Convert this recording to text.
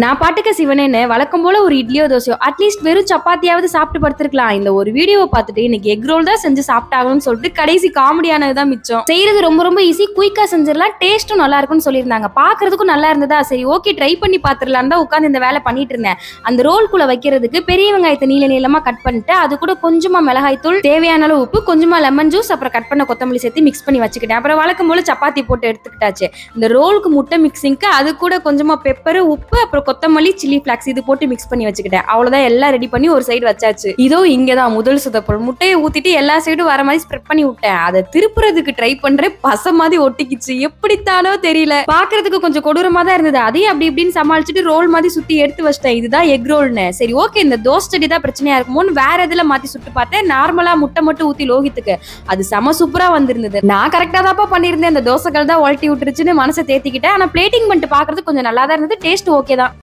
நான் பாட்டுக்க சிவனேன்னு வழக்கம் போல ஒரு இட்லியோ தோசையோ அட்லீஸ்ட் வெறும் சப்பாத்தியாவது சாப்பிட்டு படுத்திருக்கலாம். இந்த ஒரு வீடியோவை பார்த்துட்டு இன்னைக்கு எக் ரோல் தான் செஞ்சு சாப்பிட்டாகணும்னு சொல்லிட்டு கடைசி காமெடியானது தான் மிச்சம். செய்யறது ரொம்ப ரொம்ப ஈஸி குயிக்கா செஞ்சிடலாம். டேஸ்ட்டும் நல்லா இருக்கும்னு சொல்லியிருந்தாங்க. பாக்குறதுக்கும் நல்லா இருந்ததா? சரி ஓகே ட்ரை பண்ணி பாத்துடலாம் தான் உட்காந்து இந்த வேலை பண்ணிட்டு இருந்தேன். அந்த ரோல்குள்ள வைக்கிறதுக்கு பெரிய வெங்காயத்தை நீல நீளமா கட் பண்ணிட்டு அது கூட கொஞ்சமா மிளகாய் தூள் தேவையான அளவு உப்பு கொஞ்சமா லெமன் ஜூஸ் அப்புறம் கட் பண்ண கொத்தமல்லி சேர்த்து மிக்ஸ் பண்ணி வச்சுக்கிட்டேன். அப்புறம் வழக்கம் போல சப்பாத்தி போட்டு எடுத்துக்கிட்டாச்சு. இந்த ரோலுக்கு முட்டை மிக்சிங்க்கு அது கூட கொஞ்சமா பெப்பர் உப்பு அப்புறம் கொத்தமல்லி சில்லி ஃபிளாக்ஸ் இது போட்டு மிக்ஸ் பண்ணி வச்சுக்கிட்டேன். அவ்வளவுதான் எல்லாம் ரெடி பண்ணி ஒரு சைடு வச்சாச்சு. இதோ இங்கதான் முதல் சுதப்பல். முட்டையை ஊத்திட்டு எல்லா சைடும் வர மாதிரி ஸ்ப்ரெட் பண்ணி விட்டேன். அதை திருப்புறதுக்கு ட்ரை பண்ணுறேன் பச மாதிரி ஒட்டிக்கிச்சு. எப்படித்தானோ தெரியல. பாக்குறதுக்கு கொஞ்சம் கொடூரமா தான் இருந்தது. அதையும் அப்படி இப்படின்னு சமாளிச்சுட்டு ரோல் மாதிரி சுத்தி எடுத்து வச்சிட்டேன். இதுதான் எக் ரோல்னு சரி ஓகே இந்த தோசை செடி தான் பிரச்சனையா இருக்குமோன்னு வேற இதுல மாத்தி சுட்டு பார்த்தேன். நார்மலா முட்டை மட்டும் ஊத்தி லோகித்துக்கு. அது செம சூப்பரா வந்திருந்தது. நான் கரெக்டா தான்ப்பா பண்ணியிருந்தேன். அந்த தோசைகள் தான் உழட்டி விட்டுருச்சுன்னு மனசை தேத்திக்கிட்டேன். ஆனா பிளேட்டிங் பண்ணிட்டு பாக்குறது கொஞ்சம் நல்லா தான் இருந்தது. டேஸ்ட் ஓகே தான்.